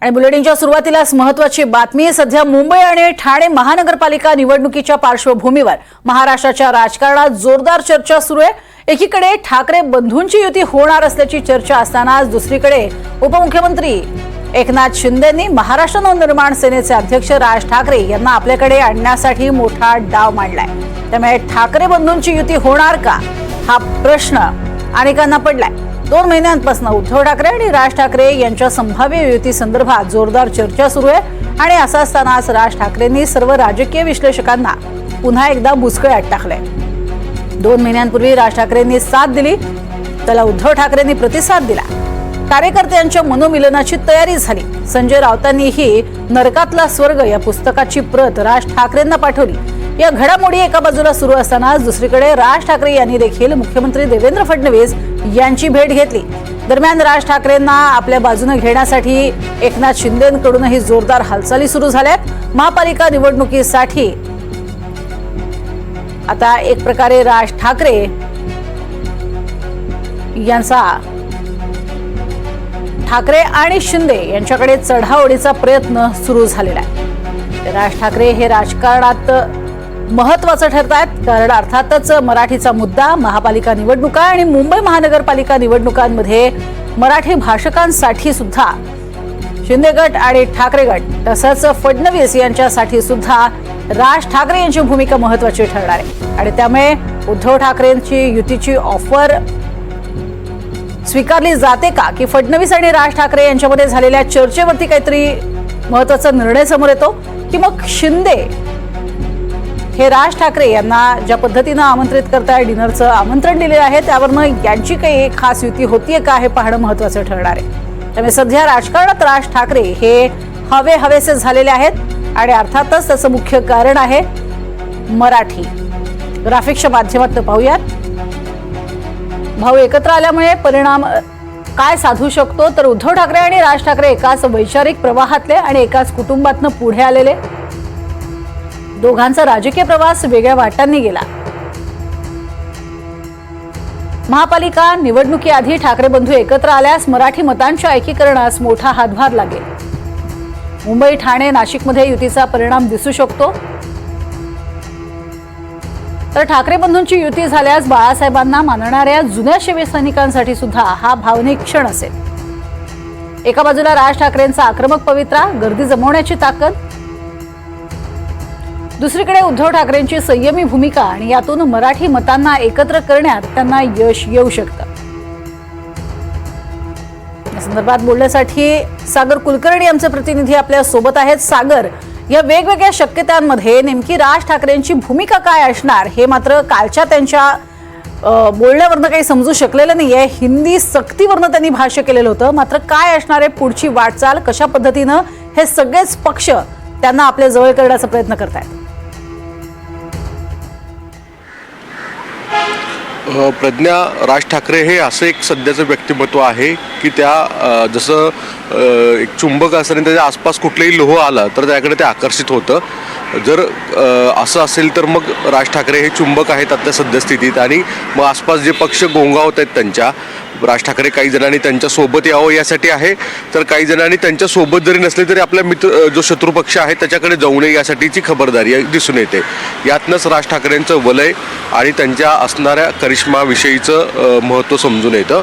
आणि बुलेटिनच्या सुरुवातीलाच महत्वाची बातमी सध्या मुंबई आणि ठाणे महानगरपालिका निवडणुकीच्या पार्श्वभूमीवर महाराष्ट्राच्या राजकारणात जोरदार चर्चा सुरू आहे. एकीकडे ठाकरे बंधूंची युती होणार असल्याची चर्चा असतानाच दुसरीकडे उपमुख्यमंत्री एकनाथ शिंदेंनी महाराष्ट्र नवनिर्माण सेनेचे अध्यक्ष राज ठाकरे यांना आपल्याकडे आणण्यासाठी मोठा डाव मांडलाय. त्यामुळे ठाकरे बंधूंची युती होणार का? हा प्रश्न अनेकांना पडलाय. दोन महिन्यांपासून उद्धव ठाकरे आणि राज ठाकरे यांच्या संभाव्य युती संदर्भात जोरदार चर्चा सुरू आहे. आणि असं असतानाच राज ठाकरेंनी सर्व राजकीय विश्लेषकांना पुन्हा एकदा बुचकळ्यात टाकलंय. दोन महिन्यांपूर्वी राज ठाकरेंनी साथ दिली. त्याला उद्धव ठाकरेंनी प्रतिसाद दिला. कार्यकर्त्यांच्या मनोमिलनाची तयारी झाली. संजय राऊतांनीही नरकातला स्वर्ग या पुस्तकाची प्रत राज ठाकरेंना पाठवली. या घडामोडी एका बाजूला सुरू असतानाच दुसरीकडे राज ठाकरे यांनी देखील मुख्यमंत्री देवेंद्र फडणवीस यांची भेट घेतली. दरम्यान राज ठाकरेंना आपल्या बाजूने घेण्यासाठी एकनाथ शिंदेकडूनही जोरदार हालचाली सुरू झाल्यात. महापालिका निवडणुकीसाठी आता एक प्रकारे राज ठाकरे यांचा ठाकरे आणि शिंदे यांच्याकडे चढाओढीचा प्रयत्न सुरू झालेला आहे. राज ठाकरे हे राजकारणात महत्वाचं ठरत आहेत कारण अर्थातच मराठीचा मुद्दा महापालिका निवडणुका आणि मुंबई महानगरपालिका निवडणुकांमध्ये मराठी भाषकांसाठी सुद्धा शिंदे गट आणि ठाकरे गट तसंच फडणवीस यांच्यासाठी सुद्धा राज ठाकरे यांची भूमिका महत्वाची ठरणार आहे. आणि त्यामुळे उद्धव ठाकरेंची युतीची ऑफर स्वीकारली जाते का? की फडणवीस आणि राज ठाकरे यांच्यामध्ये झालेल्या चर्चेवरती काहीतरी महत्त्वाचा निर्णय समोर येतो? की मग शिंदे हे राज ठाकरे यांना ज्या पद्धतीनं आमंत्रित करताय डिनरचं आमंत्रण दिलेलं आहे त्यावरनं यांची काही खास युती होतीये का हे पाहणं महत्वाचं ठरणार आहे. त्यामुळे सध्या राजकारणात राज ठाकरे हे हवे हवेसे झालेले आहेत आणि अर्थातच त्याचं मुख्य कारण आहे मराठी. ग्राफिक्सच्या माध्यमातून पाहूयात. भाऊ एकत्र आल्यामुळे परिणाम काय साधू शकतो? तर उद्धव ठाकरे आणि राज ठाकरे एकाच वैचारिक प्रवाहातले आणि एकाच कुटुंबातनं पुढे आलेले. दोघांचा राजकीय प्रवास वेगळ्या वाटांनी गेला. महापालिका निवडणुकीआधी ठाकरे बंधू एकत्र आल्यास मराठी मतांच्या एकीकरणास मोठा हातभार लागेल. मुंबई ठाणे नाशिकमध्ये युतीचा परिणाम दिसू शकतो. तर ठाकरे बंधूंची युती झाल्यास बाळासाहेबांना मानणाऱ्या जुन्या शिवसैनिकांसाठी सुद्धा हा भावनिक क्षण असेल. एका बाजूला राज ठाकरेंचा आक्रमक पवित्रा गर्दी जमवण्याची ताकद दुसरीकडे उद्धव ठाकरेंची संयमी भूमिका आणि यातून मराठी मतांना एकत्र करण्यात त्यांना यश येऊ शकतं. या संदर्भात बोलण्यासाठी सागर कुलकर्णी आमचे प्रतिनिधी आपल्यासोबत आहेत. सागर या वेगवेगळ्या शक्यतांमध्ये नेमकी राज ठाकरेंची भूमिका काय असणार हे मात्र कालच्या त्यांच्या बोलण्यावरनं काही समजू शकलेलं नाही आहे हिंदी सक्तीवरनं त्यांनी भाष्य केलेलं होतं. मात्र काय असणार आहे पुढची वाटचाल? कशा पद्धतीनं हे सगळेच पक्ष त्यांना आपल्या जवळ करण्याचा प्रयत्न करतायत? आहेत प्रज्ञा राज ठाकरे हे असं एक सध्याचं व्यक्तिमत्व आहे की त्या जसं एक चुंबक असताना त्याच्या आसपास कुठलंही लोह आलं तर त्याकडे ते आकर्षित होतं. जर असं असेल तर मग राज ठाकरे हे चुंबक आहेत आत्ता सद्यस्थितीत आणि मग आसपास जे पक्ष गोंगावत आहेत त्यांच्या राज ठाकरे काही जणांनी त्यांच्यासोबत यावं यासाठी आहे. तर काही जणांनी त्यांच्यासोबत जरी नसले तरी आपला मित्र जो शत्रुपक्ष आहे त्याच्याकडे जाऊ नये यासाठीची खबरदारी दिसून येते. यातनंच राज ठाकरेंचं वलय आणि त्यांच्या असणाऱ्या करिश्माविषयीचं महत्त्व समजून येतं.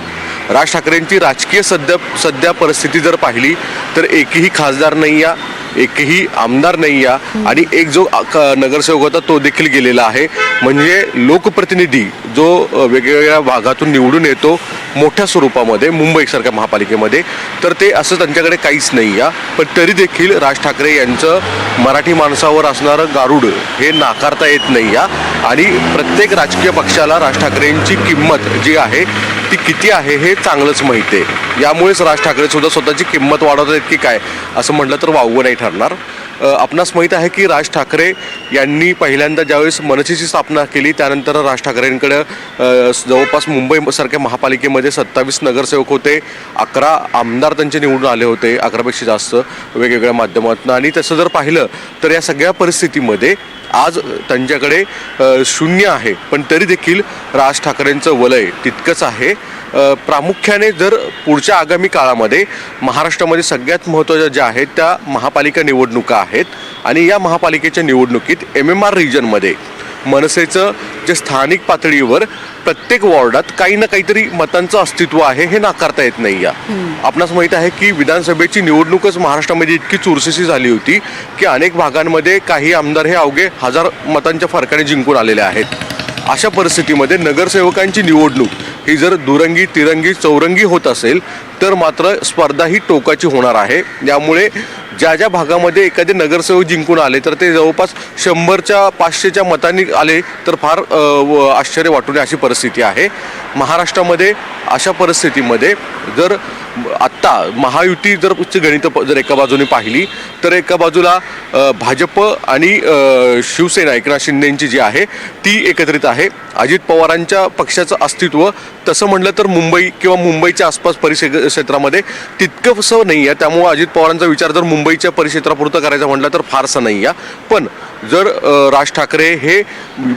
राज ठाकरेंची राजकीय सध्या सध्या परिस्थिती जर पाहिली तर एकही खासदार नाही या एकही आमदार नाही या आणि एक जो क- नगरसेवक होता तो देखील गेलेला आहे. म्हणजे लोकप्रतिनिधी जो वेगवेगळ्या भागातून निवडून येतो मोठ्या स्वरूपामध्ये मुंबईसारख्या महापालिकेमध्ये तर ते असं त्यांच्याकडे काहीच नाही या पण तरी देखील राज ठाकरे यांचं मराठी माणसावर असणारं गारुड हे नाकारता येत नाही या आणि प्रत्येक राजकीय पक्षाला राज ठाकरेंची किंमत जी आहे ती किती आहे हे चांगलंच माहिती आहे यामुळेच राज ठाकरे सुद्धा स्वतःची किंमत वाढवत आहेत की काय असं म्हटलं तर वावगं नाही ठरणार. आपणास माहीत आहे की राज ठाकरे यांनी पहिल्यांदा ज्यावेळेस मनसेची स्थापना केली त्यानंतर राज ठाकरेंकडं जवळपास मुंबईसारख्या महापालिकेमध्ये सत्तावीस नगरसेवक होते अकरा आमदार त्यांचे निवडून आले होते अकरापेक्षा जास्त वेगवेगळ्या माध्यमातून. आणि तसं जर पाहिलं तर या सगळ्या परिस्थितीमध्ये आज त्यांच्याकडे शून्य आहे. पण तरी देखील राज ठाकरेंचं वलय तितकंच आहे. प्रामुख्याने जर पुढच्या आगामी काळामध्ये महाराष्ट्रामध्ये सगळ्यात महत्त्वाच्या ज्या आहेत त्या महापालिका निवडणुका आहेत आणि या महापालिकेच्या निवडणुकीत एम एम आर रिजनमध्ये मनसेचं जे स्थानिक पातळीवर प्रत्येक वॉर्डात काही ना काहीतरी मतांचं अस्तित्व आहे हे नाकारता येत नाही या. आपणास माहीत आहे की विधानसभेची निवडणूकच महाराष्ट्रामध्ये इतकी चुरशीची झाली होती की अनेक भागांमध्ये काही आमदार हे अवघे हजार मतांच्या फरकाने जिंकून आलेले आहेत. अशा परिस्थितीमध्ये नगरसेवकांची निवडणूक ही जर दुरंगी तिरंगी चौरंगी होत असेल तर मात्र स्पर्धा ही टोकाची होणार आहे. यामुळे ज्या ज्या भागामध्ये एखादे नगरसेवक जिंकून आले तर ते जवळपास शंभरच्या पाचशेच्या मतांनी आले तर फार व- आश्चर्य वाटून अशी परिस्थिती आहे. महाराष्ट्रामध्ये अशा परिस्थितीमध्ये जर आत्ता महायुती जर उच्च गणितं जर एका बाजूने पाहिली तर एका बाजूला भाजप आणि शिवसेना एकनाथ शिंदेची जी आहे ती एकत्रित आहे. अजित पवारांच्या पक्षाचं अस्तित्व तसं म्हटलं तर मुंबई किंवा मुंबईच्या आसपास परिक्षेत्रामध्ये क्षेत्रामध्ये तितकंसं नाही आहे त्यामुळं अजित पवारांचा विचार जर मुंबईच्या परिक्षेत्रापुरतं करायचा म्हटलं तर फारसं नाही आहे पण जर राज ठाकरे हे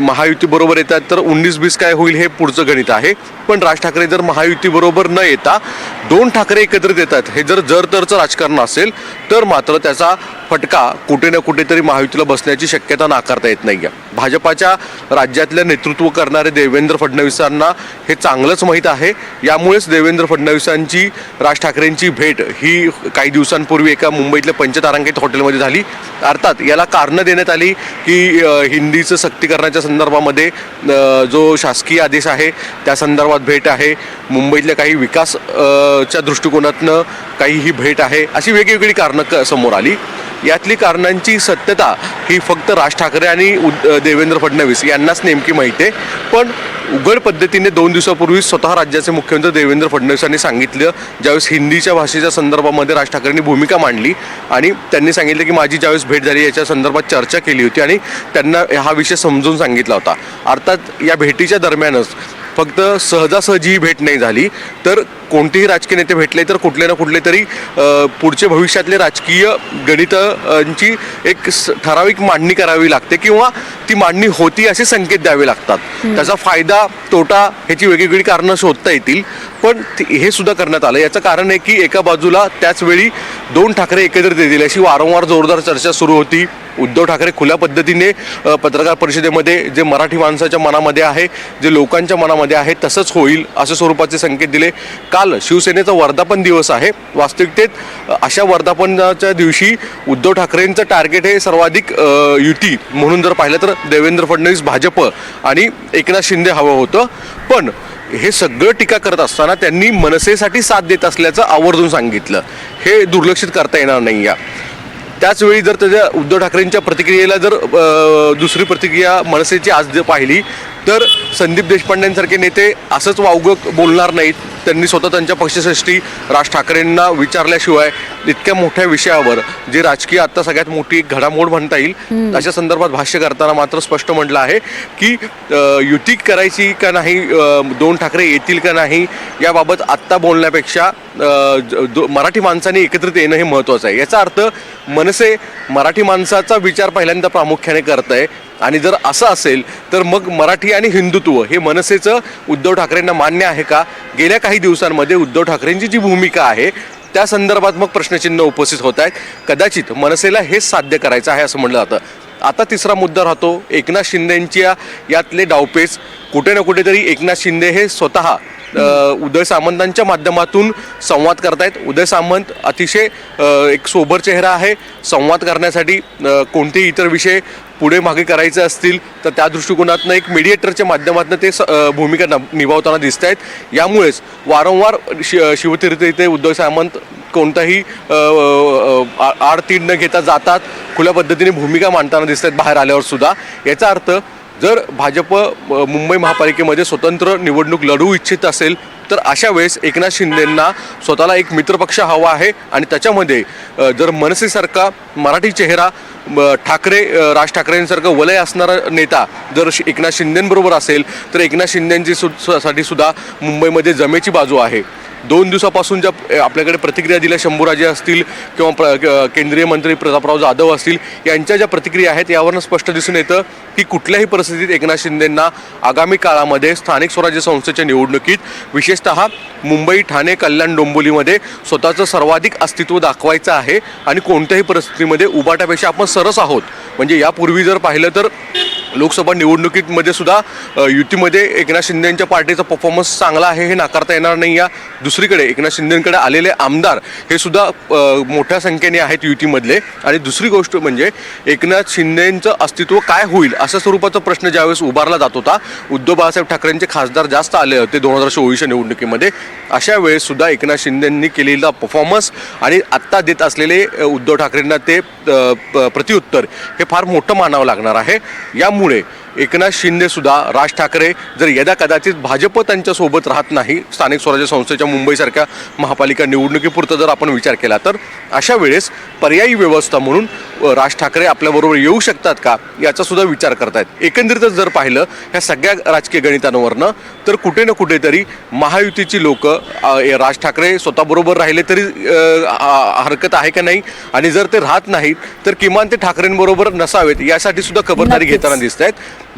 महायुतीबरोबर येतात तर उन्नीस बीस काय होईल हे पुढचं गणित आहे. पण राज ठाकरे जर महायुतीबरोबर न येता दोन ठाकरे एकत्रित येतात हे जर जर तरचं राजकारण असेल तर मात्र त्याचा फटका कुठे ना कुठेतरी महायुतीला बसण्याची शक्यता नाकारता येत नाही आहे भाजपाच्या राज्यातलं नेतृत्व करणारे देवेंद्र फडणवीसांना हे चांगलंच माहीत आहे. यामुळेच देवेंद्र फडणवीसांची राज ठाकरेंची भेट ही काही दिवसांपूर्वी एका मुंबईतल्या पंचतारांकित हॉटेलमध्ये झाली. अर्थात याला कारणं देण्यात आली की हिंदीचं सक्तीकरणाच्या संदर्भामध्ये जो शासकीय आदेश आहे त्या संदर्भात भेट आहे. मुंबईतल्या काही विकास च्या दृष्टिकोनातनं काही ही भेट आहे. अशी वेगवेगळी कारणं क समोर आली. यातली कारणांची सत्यता ही फक्त राज ठाकरे आणि उद- देवेंद्र फडणवीस यांनाच नेमकी माहिती आहे. पण उघड पद्धतीने दोन दिवसापूर्वी स्वतः राज्याचे मुख्यमंत्री देवेंद्र फडणवीसांनी सांगितलं ज्यावेळेस हिंदीच्या भाषेच्या संदर्भामध्ये राज ठाकरेंनी भूमिका मांडली आणि त्यांनी सांगितलं की माझी ज्यावेळेस भेट झाली याच्या संदर्भात चर्चा केली होती आणि त्यांना हा विषय समजून सांगितला होता. अर्थात या भेटीच्या दरम्यानच फक्त सहजासहजी ही भेट नाही झाली तर कोणतेही राजकीय नेते भेटले तर कुठले ना कुठले तरी पुढचे भविष्यातले राजकीय गणितांची एक ठराविक मांडणी करावी लागते किंवा ती मांडणी होती असे संकेत द्यावे लागतात. त्याचा फायदा तोटा ह्याची वेगवेगळी कारणं शोधता येतील पण हे सुद्धा करण्यात आलं. याचं कारण आहे की एका बाजूला त्याच वेळी दोन ठाकरे एकत्रित येतील अशी वारंवार जोरदार चर्चा सुरू होती. उद्धव ठाकरे खुल्या पद्धतीने पत्रकार परिषदेमध्ये जे मराठी माणसाच्या मनामध्ये आहे जे लोकांच्या मनामध्ये आहे तसंच होईल असं स्वरूपाचे संकेत दिले. काल शिवसेनेचा वर्धापन दिवस आहे. वास्तविकतेत अशा वर्धापनाच्या दिवशी उद्धव ठाकरेंचं टार्गेट हे सर्वाधिक युती म्हणून जर पाहिलं तर देवेंद्र फडणवीस भाजप आणि एकनाथ शिंदे हवं होतं. पण हे सगळं टीका करत असताना त्यांनी मनसेसाठी साथ देत असल्याचं आवर्जून सांगितलं. हे दुर्लक्षित करता येणार नाही या. त्याचवेळी जर त्याच्या उद्धव ठाकरेंच्या प्रतिक्रियेला जर दुसरी प्रतिक्रिया मनसेची आज जर पाहिली तर संदीप देशपांडेंसारखे नेते असंच वावगं बोलणार नाहीत. त्यांनी स्वतः त्यांच्या पक्षश्रेष्ठी राज ठाकरेंना विचारल्याशिवाय इतक्या मोठ्या विषयावर जे राजकीय आता सगळ्यात मोठी एक घडामोड म्हणता येईल अशा संदर्भात भाष्य करताना मात्र स्पष्ट म्हटलं आहे की युती करायची का नाही दोन ठाकरे येतील का नाही याबाबत आत्ता बोलण्यापेक्षा मराठी माणसांनी एकत्रित येणं हे महत्त्वाचं आहे. याचा अर्थ मनसे मराठी माणसाचा विचार पहिल्यांदा प्रामुख्याने करत आहे आणि जर असं असेल तर मग मराठी आणि हिंदुत्व हे मनसेचं उद्धव ठाकरेंना मान्य आहे का? गेल्या काही दिवसांमध्ये उद्धव ठाकरेंची जी भूमिका आहे त्या संदर्भात मग प्रश्नचिन्ह उपस्थित होत आहेत. कदाचित मनसेला हेच साध्य करायचं आहे असं म्हणलं जातं. आता तिसरा मुद्दा राहतो एकनाथ शिंदेंच्या यातले डावपेच कुठे ना कुठेतरी एकनाथ शिंदे हे स्वतः उदय सामंतांच्या माध्यमातून संवाद करतायत. उदय सामंत अतिशय एक सोबर चेहरा आहे. संवाद करण्यासाठी कोणतेही इतर विषय पुढे मागे करायचे असतील तर त्या दृष्टिकोनातनं एक मीडिएटरच्या माध्यमातून ते स- भूमिका निभावताना दिसत आहेत यामुळेच वारंवार शि शिवतीर्थ इथे उद्धव सामंत कोणताही आ- आडतीड न घेता जातात. खुल्या पद्धतीने भूमिका मांडताना दिसत आहेत बाहेर आल्यावर सुद्धा. याचा अर्थ जर भाजप मुंबई महापालिकेमध्ये स्वतंत्र निवडणूक लढवू इच्छित असेल तर अशा वेळेस एकनाथ शिंदेंना स्वतःला एक मित्रपक्ष हवा आहे आणि त्याच्यामध्ये जर मनसेसारखा मराठी चेहरा म, ठाकरे राज ठाकरेंसारखं वलय असणारा नेता जर एकनाथ शिंदेंबरोबर असेल तर एकनाथ शिंदेंची सु साठी सुद्धा मुंबईमध्ये जमेची बाजू आहे. दोन दिवसापासून ज्या आपल्याकडे प्रतिक्रिया दिल्या शंभूराजे असतील किंवा प्र केंद्रीय मंत्री प्रतापराव जाधव असतील यांच्या ज्या प्रतिक्रिया आहेत यावरून स्पष्ट दिसून येतं की कुठल्याही परिस्थितीत एकनाथ शिंदेंना आगामी काळामध्ये स्थानिक स्वराज्य संस्थेच्या निवडणुकीत विशेषतः मुंबई ठाणे कल्याण डोंबिवलीमध्ये स्वतःचं सर्वाधिक अस्तित्व दाखवायचं आहे आणि कोणत्याही परिस्थितीमध्ये उबाटापेक्षा आपण सरस आहोत. म्हणजे यापूर्वी जर पाहिलं तर लोकसभा निवडणुकीमध्ये सुद्धा युतीमध्ये एकनाथ शिंदेंच्या पार्टीचा परफॉर्मन्स चांगला आहे हे नाकारता येणार नाही या दुसरीकडे एकनाथ शिंदेकडे आलेले आमदार हे सुद्धा मोठ्या संख्येने आहेत युतीमधले. आणि दुसरी गोष्ट म्हणजे एकनाथ शिंदेचं अस्तित्व काय होईल अशा स्वरूपाचा प्रश्न ज्यावेळेस उभारला जात होता उद्धव बाळासाहेब ठाकरेंचे खासदार जास्त आले होते दोन हजार चोवीसच्या निवडणुकीमध्ये. अशा वेळेस सुद्धा एकनाथ शिंदेंनी केलेला परफॉर्मन्स आणि आत्ता देत असलेले उद्धव ठाकरेंना ते प- प्रत्युत्तर हे फार मोठं मानावं लागणार आहे. यामुळे एकनाथ शिंदे सुद्धा राज ठाकरे जर यदा कदाचित भाजप त्यांच्यासोबत राहत नाही स्थानिक स्वराज्य संस्थेच्या मुंबईसारख्या महापालिका निवडणुकीपुरतं जर आपण विचार केला तर अशा वेळेस पर्यायी व्यवस्था म्हणून राज ठाकरे आपल्याबरोबर येऊ शकतात का याचा सुद्धा विचार करतायत. एकंदरीतच जर पाहिलं ह्या सगळ्या राजकीय गणितांवरनं तर कुठे ना कुठेतरी महायुतीची लोक राज ठाकरे स्वतःबरोबर राहिले तरी हरकत आहे का नाही? आणि जर ते राहत नाहीत तर किमान ते ठाकरेंबरोबर नसावेत यासाठी सुद्धा खबरदारी. घेताना दिसत आहेत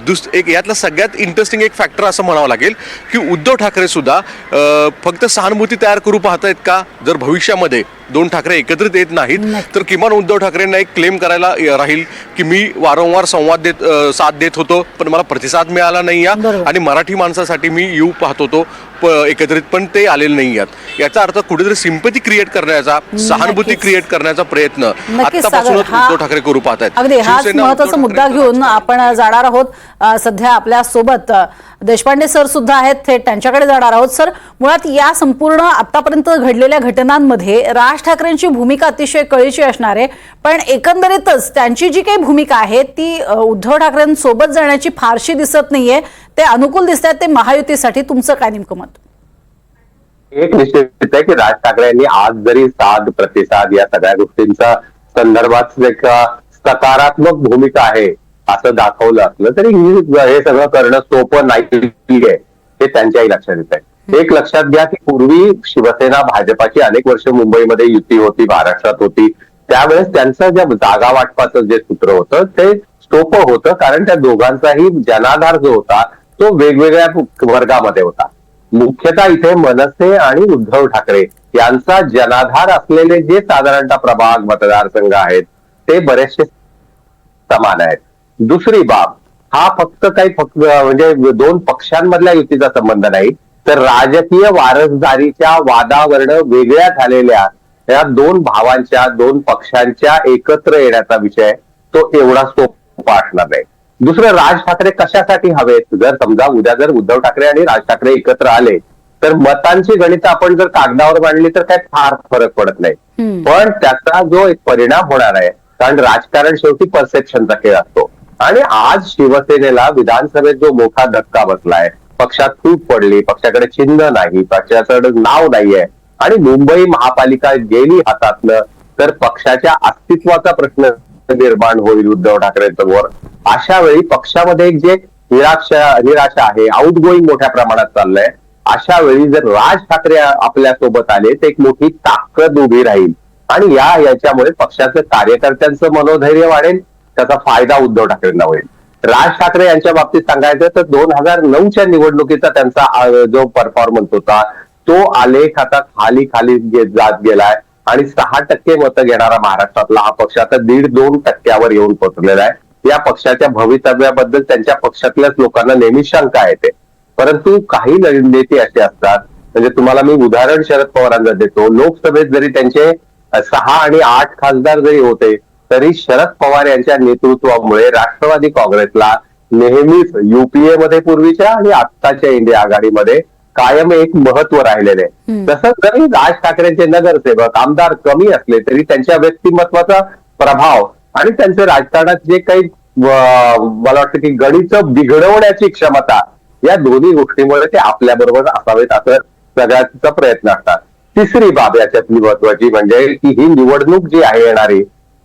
दुस एक यातला सगळ्यात इंटरेस्टिंग एक फॅक्टर असं म्हणावं लागेल की उद्धव ठाकरे सुद्धा फक्त सहानुभूती तयार करू पाहत आहेत का? जर भविष्यामध्ये दोन ठाकरे एकत्रित येत नाहीत. तर किमान उद्धव ठाकरेंना एक क्लेम करायला राहील की मी वारंवार संवाद देत साथ देत होतो पण मला प्रतिसाद मिळाला नाही या. आणि मराठी माणसासाठी मी येऊ पाहत होतो एकत्रित पण ते आलेले नाही आहेत याचा अर्थ कुठेतरी सिंपती क्रिएट करण्याचा सहानुभूती. क्रिएट करण्याचा प्रयत्न आतापासूनच उद्धव ठाकरे करू पाहत आहेत अगदी हाच महत्त्वाचा मुद्दा घेऊन आपण जाणार आहोत सध्या आपल्यासोबत देशपांडे सर सुद्धा आहेत थेट त्यांच्याकडे जाणार आहोत सर मुळात या संपूर्ण आतापर्यंत घडलेल्या घटनांमध्ये राज राज ठाकरेंची भूमिका अतिशय कळीची असणार आहे. पण एकंदरीतच त्यांची जी काही भूमिका आहे ती उद्धव ठाकरेंसोबत जाण्याची फारशी दिसत नाहीये. ते अनुकूल दिसत आहेत ते महायुतीसाठी. तुमचं काय नेमकं मत? एक निश्चित आहे की राज ठाकरे यांनी आज जरी साद प्रतिसाद या सगळ्या गोष्टींचा संदर्भात एक सकारात्मक भूमिका आहे असं दाखवलं असलं तरी हे सगळं करणं सोपं नाही आहे हे त्यांच्याही लक्षात येत आहे एक लक्षात घ्या की पूर्वी शिवसेना भाजपाची अनेक वर्ष मुंबईमध्ये युती होती महाराष्ट्रात होती. त्यावेळेस त्यांचं ज्या जागा वाटपाचं जे सूत्र होतं ते सोपं होतं कारण त्या दोघांचाही जनाधार जो होता तो वेगवेगळ्या वर्गामध्ये होता. मुख्यतः इथे मनसे आणि उद्धव ठाकरे यांचा जनाधार असलेले जे साधारणतः प्रभाग मतदारसंघ आहेत ते बरेचसे समान आहेत. दुसरी बाब हा फक्त काही फक्त म्हणजे दोन पक्षांमधल्या युतीचा संबंध नाही तर राजकीय वारसदारीच्या वादावरनं वेगळ्या झालेल्या या दोन भावांच्या दोन पक्षांच्या एकत्र येण्याचा विषय तो एवढा सोपा असणार नाही. दुसरं राज ठाकरे कशासाठी हवेत? जर समजा उद्या जर उद्धव ठाकरे आणि राज ठाकरे एकत्र आले तर मतांची गणित आपण जर कागदावर मांडली तर काय फार फरक पडत नाही. पण त्याचा जो एक परिणाम होणार आहे कारण राजकारण शेवटी परसेप्शनचा खेळ असतो. आणि आज शिवसेनेला विधानसभेत जो मोठा धक्का बसलाय पक्षात फूट पडली पक्षाकडे चिन्ह नाही पक्षाचं नाव नाहीये. आणि मुंबई महापालिका गेली हातातनं तर पक्षाच्या अस्तित्वाचा प्रश्न निर्माण होईल उद्धव ठाकरेंसमोर अशा वेळी पक्षामध्ये एक जे निराशा निराशा आहे आउटगोईंग मोठ्या प्रमाणात चाललंय अशा वेळी जर राज ठाकरे आपल्यासोबत आले तर एक मोठी ताकद उभी राहील. आणि या याच्यामुळे पक्षाचं कार्यकर्त्यांचं मनोधैर्य वाढेल त्याचा फायदा उद्धव ठाकरेंना होईल. राज ठाकरे यांच्या बाबतीत सांगायचं तर दोन हजार नऊच्या निवडणुकीचा त्यांचा जो परफॉर्मन्स होता तो आलेख आता खाली खाली जात गेलाय. आणि सहा टक्के मतं घेणारा महाराष्ट्रातला हा पक्ष आता दीड दोन टक्क्यावर येऊन पोहोचलेला आहे. या पक्षाच्या भवितव्याबद्दल त्यांच्या पक्षातल्याच लोकांना नेहमी शंका येते. परंतु काही नेते असे असतात. म्हणजे तुम्हाला मी उदाहरण शरद पवारांचं देतो. लोकसभेत जरी त्यांचे सहा आणि आठ खासदार जरी होते तरी शरद पवार यांच्या नेतृत्वामुळे राष्ट्रवादी काँग्रेसला नेहमीच युपीए मध्ये पूर्वीच्या आणि आत्ताच्या इंडिया आघाडीमध्ये कायम एक महत्त्व राहिलेले. तसंच जरी राज ठाकरेंचे नगरसेवक आमदार कमी असले तरी त्यांच्या व्यक्तिमत्वाचा प्रभाव आणि त्यांचे राजकारणात जे काही मला वाटतं की गणित बिघडवण्याची क्षमता या दोन्ही गोष्टीमुळे ते आपल्या बरोबर असावेत असं सगळ्याचा प्रयत्न असतात तिसरी बाब याच्यातली महत्वाची म्हणजे की ही निवडणूक जी आहे येणारी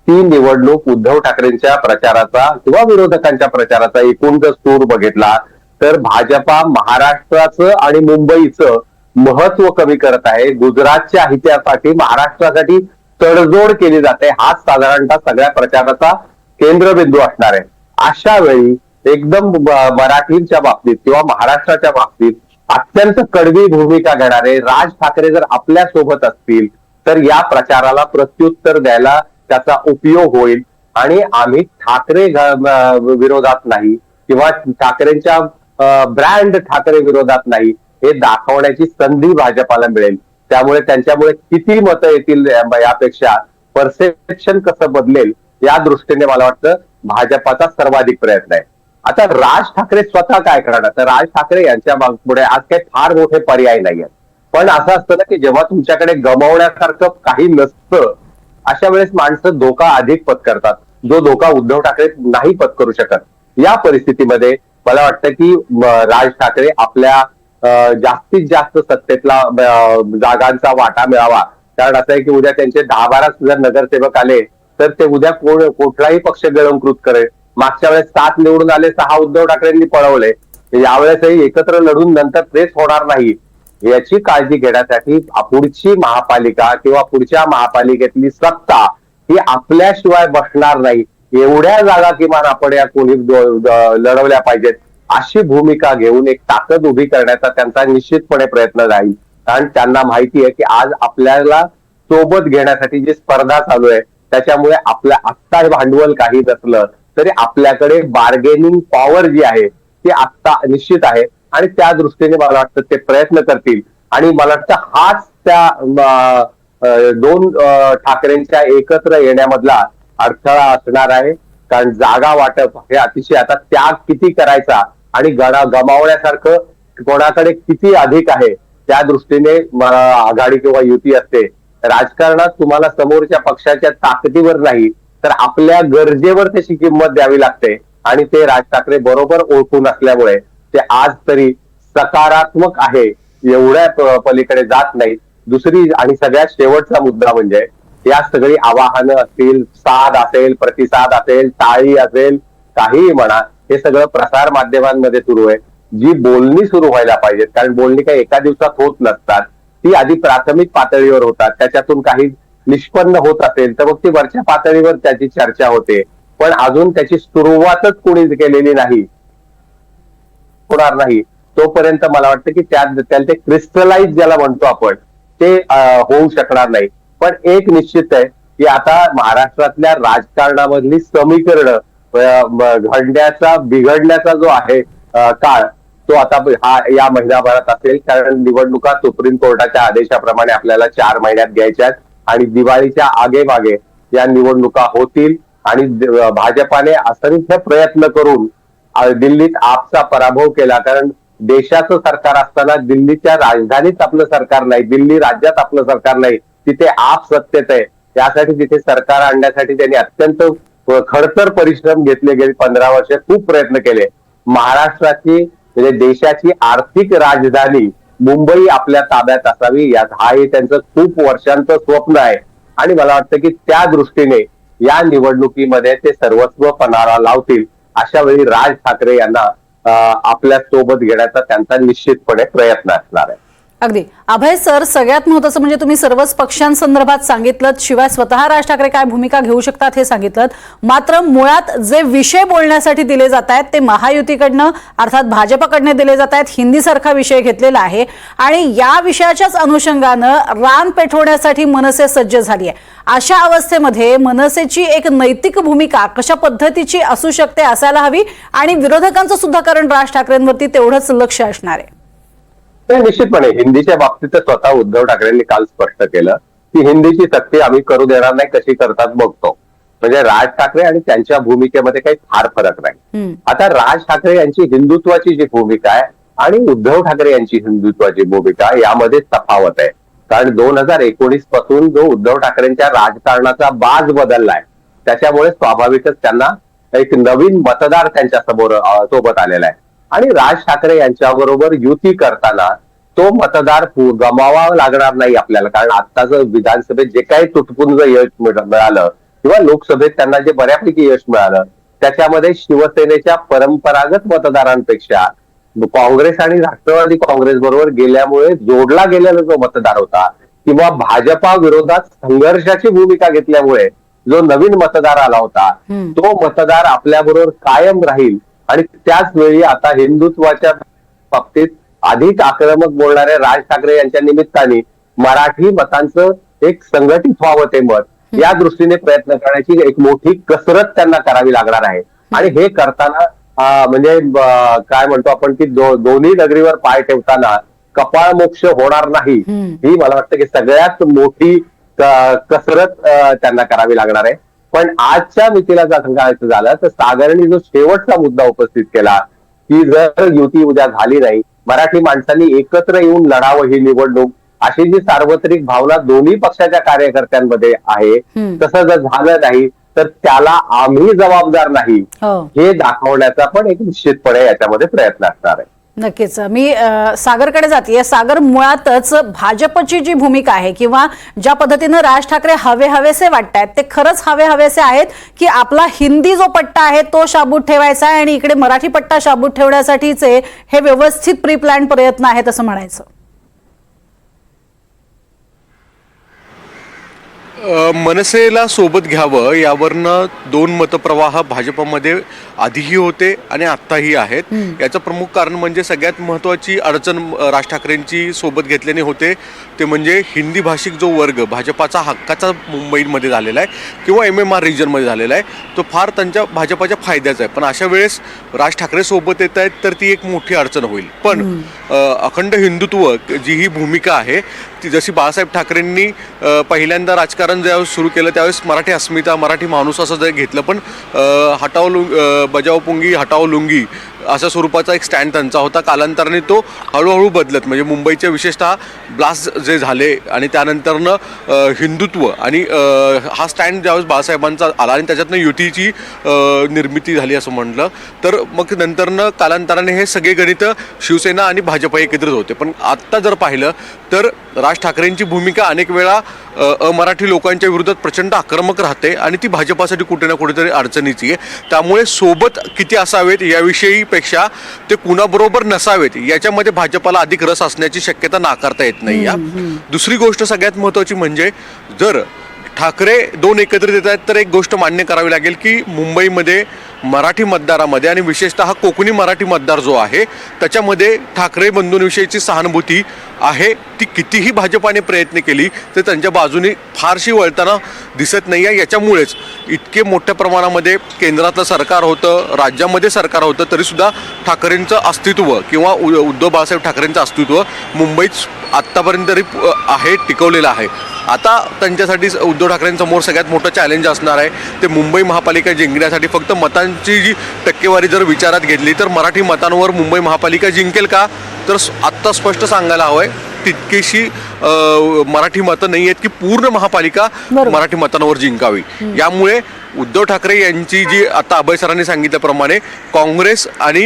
ती निवडणूक उद्धव ठाकरेंच्या प्रचाराचा किंवा विरोधकांच्या प्रचाराचा एकूण जर सूर बघितला तर भाजपा महाराष्ट्राचं आणि मुंबईचं महत्त्व कमी करत आहे. गुजरातच्या हितासाठी महाराष्ट्रासाठी तडजोड केली जाते. हाच साधारणतः सगळ्या प्रचाराचा केंद्रबिंदू असणार आहे. अशा वेळी एकदम मराठींच्या बाबतीत किंवा महाराष्ट्राच्या बाबतीत अत्यंत कडवी भूमिका घेणारे राज ठाकरे जर आपल्यासोबत असतील तर या प्रचाराला प्रत्युत्तर द्यायला त्याचा उपयोग होईल. आणि आम्ही ठाकरे विरोधात नाही किंवा ठाकरेंच्या ब्रँड ठाकरे विरोधात नाही हे दाखवण्याची संधी भाजपाला मिळेल. त्यामुळे त्यांच्यामुळे किती मतं येतील यापेक्षा परसेप्शन कसं बदलेल या दृष्टीने मला वाटतं भाजपाचा सर्वाधिक प्रयत्न आहे. आता राज ठाकरे स्वतः काय करणार? तर राज ठाकरे यांच्या पुढे आज काही फार मोठे पर्याय नाही आहेत पण असं असतं ना की जेव्हा तुमच्याकडे गमावण्यासारखं काही नसतं अशा वेळेस माणसं धोका अधिक पत्करतात जो धोका उद्धव ठाकरे नाही पत्करू शकत. या परिस्थितीमध्ये मला वाटतं की राज ठाकरे आपल्या जास्तीत जास्त सत्तेतला जागांचा वाटा मिळावा. कारण असं आहे की उद्या त्यांचे दहा बारा जर नगरसेवक आले तर ते उद्या कोण कुठलाही पक्ष गिळंकृत करेल. मागच्या वेळेस सात निवडून आले सहा उद्धव ठाकरेंनी पळवले. यावेळेसही एकत्र लढून नंतर तेच होणार नाही. याची काळजी घेण्यासाठी पुढची महापालिका किंवा पुढच्या महापालिकेतली सत्ता ही आपल्याशिवाय बसणार नाही. एवढ्या जागा किमान आपण या कोणी लढवल्या पाहिजेत अशी भूमिका घेऊन एक ताकद उभी करण्याचा त्यांचा निश्चितपणे प्रयत्न राहील. कारण त्यांना माहिती आहे की आज आपल्याला सोबत घेण्यासाठी जी स्पर्धा चालू आहे त्याच्यामुळे आपल्या आत्ता भांडवल काही नसलं तरी आपल्याकडे बार्गेनिंग पॉवर जी आहे ती आत्ता निश्चित आहे. आणि त्या दृष्टीने मला वाटतं ते प्रयत्न करतील. आणि मला वाटतं हाच त्या दोन ठाकरेंच्या एकत्र येण्यामधला अडथळा असणार आहे. कारण जागा वाटप हे अतिशय आता त्याग किती करायचा आणि गणा गमावण्यासारखं कोणाकडे किती अधिक आहे त्या दृष्टीने आघाडी किंवा युती असते. राजकारणात तुम्हाला समोरच्या पक्षाच्या ताकदीवर नाही तर आपल्या गरजेवर त्याची किंमत द्यावी लागते. आणि ते राज ठाकरे बरोबर ओळखून असल्यामुळे ते आज तरी सकारात्मक आहे एवढ्या पलीकडे जात नाही दुसरी आणि सगळ्यात शेवटचा मुद्दा म्हणजे या सगळी आवाहनं असतील साध असेल प्रतिसाद असेल टाळी असेल काहीही म्हणा हे सगळं प्रसार माध्यमांमध्ये सुरू आहे. जी बोलणी सुरू व्हायला पाहिजेत कारण बोलणी काही एका दिवसात होत नसतात. ती आधी प्राथमिक पातळीवर होतात त्याच्यातून काही निष्पन्न होत असेल तर मग ती वरच्या पातळीवर त्याची चर्चा होते. पण अजून त्याची सुरुवातच कोणी केलेली नाही. होणार नाही. तोपर्यंत मला वाटतं की त्या त्यांचे ते क्रिस्टलाइज ज्याला म्हणतो आपण ते होऊ शकणार नाही. पण एक निश्चित आहे की आता महाराष्ट्रातल्या राजकारणामधली समीकरण घडण्याचा बिघडण्याचा जो आहे काळ तो आता हा या महिनाभरात असेल. कारण निवडणुका सुप्रीम कोर्टाच्या आदेशाप्रमाणे आपल्याला चार महिन्यात घ्यायच्या आहेत. आणि दिवाळीच्या आगेमागे या निवडणुका होतील. आणि भाजपाने असंख्य प्रयत्न करून दिल्लीत आपचा पराभव केला. कारण देशाचं सरकार असताना दिल्लीच्या राजधानीत आपलं सरकार नाही दिल्ली राज्यात आपलं सरकार नाही तिथे आप सत्तेत आहे. त्यासाठी तिथे सरकार आणण्यासाठी त्यांनी अत्यंत खडतर परिश्रम घेतले गेले पंधरा वर्ष खूप प्रयत्न केले. महाराष्ट्राची म्हणजे देशाची आर्थिक राजधानी मुंबई आपल्या ताब्यात असावी यात हाही त्यांचं खूप वर्षांचं स्वप्न आहे. आणि मला वाटतं की त्या दृष्टीने या निवडणुकीमध्ये ते सर्वस्व पणाला लावतील. अशा वेळी राज ठाकरे यांना आपल्यासोबत घेण्याचा त्यांचा निश्चितपणे प्रयत्न असणार आहे. अगदी. अभय सर सगळ्यात महत्वाचं म्हणजे तुम्ही सर्वच पक्षांसंदर्भात सांगितलं शिवाय स्वतः राज ठाकरे काय भूमिका घेऊ शकतात हे सांगितलं मात्र मुळात जे विषय बोलण्यासाठी दिले जात आहेत ते महायुतीकडनं अर्थात भाजपकडनं दिले जात आहेत हिंदीसारखा विषय घेतलेला आहे. आणि या विषयाच्याच अनुषंगानं रान पेटवण्यासाठी मनसे सज्ज झाली आहे. अशा अवस्थेमध्ये मनसेची एक नैतिक भूमिका कशा पद्धतीची असू शकते असायला हवी आणि विरोधकांचं सुद्धा कारण राज ठाकरेंवरती तेवढंच लक्ष असणार आहे. ते निश्चितपणे. हिंदीच्या बाबतीत तर स्वतः उद्धव ठाकरेंनी काल स्पष्ट केलं की हिंदीची सक्ती आम्ही करू देणार नाही कशी करतात बघतो. म्हणजे राज ठाकरे आणि त्यांच्या भूमिकेमध्ये काही फार फरक नाही. आता राज ठाकरे यांची हिंदुत्वाची जी भूमिका आहे आणि उद्धव ठाकरे यांची हिंदुत्वाची भूमिका यामध्ये तफावत आहे. कारण दोन हजार एकोणीसपासून जो उद्धव ठाकरेंच्या राजकारणाचा बाज बदललाय त्याच्यामुळे स्वाभाविकच त्यांना एक नवीन मतदार त्यांच्यासमोर सोबत आलेला आहे. आणि राज ठाकरे यांच्याबरोबर युती करताना तो मतदार गमावा लागणार नाही आपल्याला कारण आत्ताच विधानसभेत जे काही तुटपुंज यश मिळ- मिळालं किंवा लोकसभेत त्यांना जे बऱ्यापैकी यश मिळालं त्याच्यामध्ये शिवसेनेच्या परंपरागत मतदारांपेक्षा काँग्रेस आणि राष्ट्रवादी काँग्रेस बरोबर गेल्यामुळे जोडला गेलेला जो मतदार होता किंवा भाजपा विरोधात संघर्षाची भूमिका घेतल्यामुळे जो नवीन मतदार आला होता. तो मतदार आपल्याबरोबर कायम राहील आणि त्याच वेळी आता हिंदुत्वाच्या बाबतीत अधिक आक्रमक बोलणारे राज ठाकरे यांच्या निमित्ताने मराठी मतांचं एक संघटित व्हावं ते मत या दृष्टीने प्रयत्न करण्याची एक मोठी कसरत त्यांना करावी लागणार आहे. आणि हे करताना म्हणजे काय म्हणतो आपण की दो- दोन्ही नगरीवर पाय ठेवताना कपाळ मोक्ष होणार नाही. ही मला वाटतं की सगळ्यात मोठी कसरत त्यांना करावी लागणार आहे. पण आजच्या मितीला जर सांगायचं झालं तर सागरने जो शेवटचा मुद्दा उपस्थित केला की जर युती उद्या झाली नाही मराठी माणसांनी एकत्र येऊन लढावं ही निवडणूक अशी जी सार्वत्रिक भावना दोन्ही पक्षाच्या कार्यकर्त्यांमध्ये आहे. तसं जर झालं नाही तर त्याला आम्ही जबाबदार नाही हो हे दाखवण्याचा पण एक निश्चितपणे याच्यामध्ये प्रयत्न असणार आहे नक्कीच. मी सागरकडे जाते. सागर मुळातच भाजपची जी भूमिका आहे किंवा ज्या पद्धतीनं राज ठाकरे हवे हवेसे वाटतायत ते खरंच हवे हवेसे आहेत की आपला हिंदी जो पट्टा आहे तो शाबूत ठेवायचा आहे आणि इकडे मराठी पट्टा शाबूत ठेवण्यासाठीचे हे व्यवस्थित प्री प्लॅन प्रयत्न आहेत असं म्हणायचं. मनसेला सोबत घ्यावं यावरनं दोन मतप्रवाह भाजपमध्ये आधीही होते आणि आत्ताही आहेत. याचं प्रमुख कारण म्हणजे सगळ्यात महत्त्वाची अडचण राज ठाकरेंची सोबत घेतल्याने होते. ते म्हणजे हिंदी भाषिक जो वर्ग भाजपाचा हक्काचा मुंबईमध्ये झालेला आहे किंवा एम एम आर रिजनमध्ये झालेला आहे तो फार त्यांच्या भाजपाच्या फायद्याचा आहे. पण अशा वेळेस राज ठाकरे सोबत येत आहेत तर ती एक मोठी अडचण होईल. पण अखंड हिंदुत्व जी ही भूमिका आहे ती जशी बाळासाहेब ठाकरेंनी पहिल्यांदा राजकारण ज्यावेळेस सुरू केलं त्यावेळेस मराठी अस्मिता मराठी माणूस असं जर घेतलं. पण हटाव लुंग बजाव पुंगी हटाव लुंगी अशा स्वरूपाचा एक स्टँड त्यांचा होता. कालांतराने तो हळूहळू बदलत म्हणजे मुंबईचे विशेषतः ब्लास्ट जे झाले आणि त्यानंतरनं हिंदुत्व आणि हा स्टँड ज्यावेळेस बाळासाहेबांचा आला आणि त्याच्यातनं युतीची निर्मिती झाली असं म्हटलं तर मग नंतरनं कालांतराने हे सगळे गणित शिवसेना आणि भाजप एकत्रित होते. पण आत्ता जर पाहिलं तर राज ठाकरेंची भूमिका अनेक वेळा अमराठी लोकांच्या विरोधात प्रचंड आक्रमक राहते आणि ती भाजपासाठी कुठे ना कुठेतरी अडचणीची आहे. त्यामुळे सोबत किती असावेत याविषयी पेक्षा ते कुणाबरोबर नसावेत याच्यामध्ये भाजपाला अधिक रस असण्याची शक्यता नाकारता येत नाही या. दुसरी गोष्ट सगळ्यात महत्त्वाची म्हणजे जर ठाकरे दोन एकत्रित येत आहेत तर एक गोष्ट मान्य करावी लागेल की मुंबईमध्ये मराठी मतदारामध्ये आणि विशेषतः कोकणी मराठी मतदार जो आहे त्याच्यामध्ये ठाकरे बंधूंविषयीची सहानुभूती आहे ती कितीही भाजपाने प्रयत्न केली तर त्यांच्या बाजूने फारशी वळताना दिसत नाही आहे. याच्यामुळेच इतके मोठ्या प्रमाणामध्ये केंद्रातलं सरकार होतं राज्यामध्ये सरकार होतं तरीसुद्धा ठाकरेंचं अस्तित्व किंवा उ- उद्धव बाळासाहेब ठाकरेंचं अस्तित्व मुंबईत आत्तापर्यंत तरी आहे टिकवलेलं आहे. आता त्यांच्यासाठी उद्धव ठाकरेंसमोर सगळ्यात मोठं चॅलेंज असणार आहे. ते मुंबई महापालिका जिंकण्यासाठी फक्त मतांची जी टक्केवारी जर विचारात घेतली तर मराठी मतांवर मुंबई महापालिका जिंकेल का? तर आत्ता स्पष्ट सांगायला हवं आहे तितकीशी मराठी मतं नाही आहेत की पूर्ण महापालिका. मराठी मतांवर जिंकावी. यामुळे उद्धव ठाकरे यांची जी आता अभय सरांनी सांगितल्याप्रमाणे काँग्रेस आणि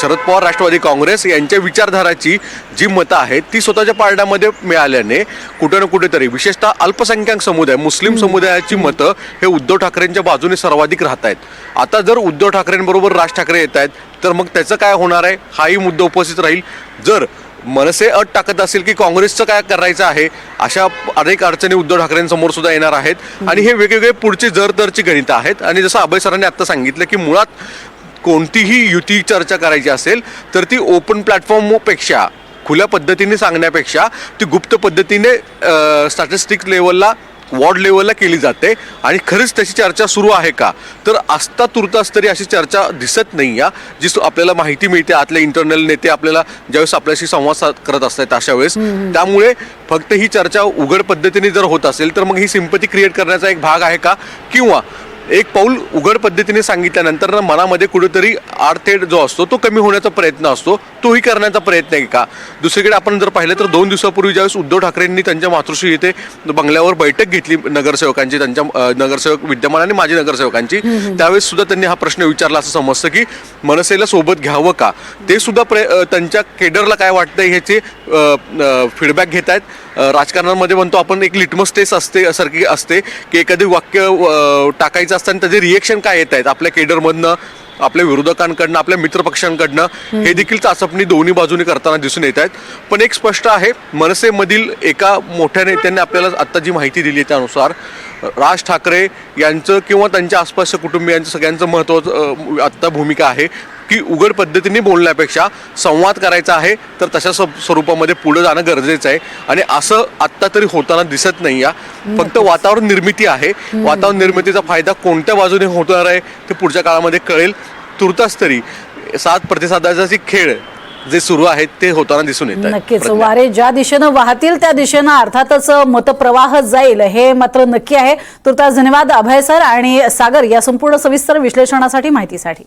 शरद पवार राष्ट्रवादी काँग्रेस यांच्या विचारधाराची जी मतं आहेत ती स्वतःच्या पारड्यामध्ये मिळाल्याने कुठे ना कुठेतरी विशेषतः अल्पसंख्याक समुदाय मुस्लिम समुदायाची मतं हे उद्धव ठाकरेंच्या बाजूने सर्वाधिक राहत आहेत आता जर उद्धव ठाकरेंबरोबर राज ठाकरे येत आहेत तर मग त्याचं काय होणार आहे? हाही मुद्दा उपस्थित राहील. जर मनसे अट टाकत असेल की काँग्रेसचं काय करायचं आहे अशा अनेक अडचणी उद्धव ठाकरेंसमोर सुद्धा येणार आहेत. आणि हे वेगवेगळे पुढचे जर दरची गणितं आहेत. आणि जसं अभय सरांनी आता सांगितलं की मुळात कोणतीही युती चर्चा करायची असेल तर ती ओपन प्लॅटफॉर्मपेक्षा खुल्या पद्धतीने सांगण्यापेक्षा ती गुप्त पद्धतीने स्टॅटिस्टिक लेवलला वॉर्ड लेवलला केली जाते आणि खरीच त्याची चर्चा सुरू आहे का? तर आस्ता तुर्तास तरी अशी चर्चा दिसत नाही या जी आपल्याला माहिती मिळते. आतले इंटरनल नेते आपल्याला ज्यावेळेस आपल्याशी संवाद साध- करत असतात अशा वेळेस त्यामुळे फक्त ही चर्चा उघड पद्धतीने जर होत असेल तर मग ही सिंपती क्रिएट करण्याचा एक भाग आहे का? किंवा एक पाऊल उघड पद्धतीने सांगितल्यानंतर ना मनामध्ये कुठेतरी आडतेड जो असतो तो कमी होण्याचा प्रयत्न असतो. तोही करण्याचा प्रयत्न आहे का? दुसरीकडे आपण जर पाहिलं तर दोन दिवसापूर्वी ज्यावेळेस उद्धव ठाकरेंनी त्यांच्या मातृश्री येथे बंगल्यावर बैठक घेतली नगरसेवकांची त्यांच्या नगरसेवक विद्यमान आणि माजी नगरसेवकांची त्यावेळेस सुद्धा त्यांनी हा प्रश्न विचारला असं समजतं की मनसेला सोबत घ्यावं का? ते सुद्धा प्र त्यांच्या केडरला काय वाटतंय ह्याचे फीडबॅक घेत आहेत राजकारणामध्ये म्हणतो आपण एक लिटमस टेस्ट असते सारखी असते की एखादी वाक्य टाकायचं असतं आणि त्याचे रिएक्शन काय येत आहेत? आपल्या केडरमधनं आपल्या विरोधकांकडनं आपल्या मित्रपक्षांकडनं हे देखील चाचपणी दोन्ही बाजूनी करताना दिसून येत आहेत. पण एक स्पष्ट आहे मनसेमधील एका मोठ्या नेत्यांनी आपल्याला आता जी माहिती दिली आहे त्यानुसार राज ठाकरे यांचं किंवा त्यांच्या आसपासच्या कुटुंबियांचं सगळ्यांचं महत्त्वाचं आत्ता भूमिका आहे. की उघड पद्धतीने बोलण्यापेक्षा संवाद करायचा आहे तर तशा स्व- स्वरूपामध्ये पुढे जाणं गरजेचं आहे. आणि असं आत्ता तरी होताना दिसत नाही या फक्त वातावरण निर्मिती आहे. वातावरण निर्मितीचा फायदा कोणत्या बाजूने होणार आहे ते पुढच्या काळामध्ये कळेल. तुर्तास तरी सात प्रतिसादाचा जे खेळ जे सुरू आहेत ते होताना दिसून येत नक्कीच. वारे ज्या दिशेनं वाहतील त्या दिशेनं अर्थातच मतप्रवाह जाईल हे मात्र नक्की आहे. तुर्तास धन्यवाद अभय सर आणि सागर या संपूर्ण सविस्तर विश्लेषणासाठी माहितीसाठी.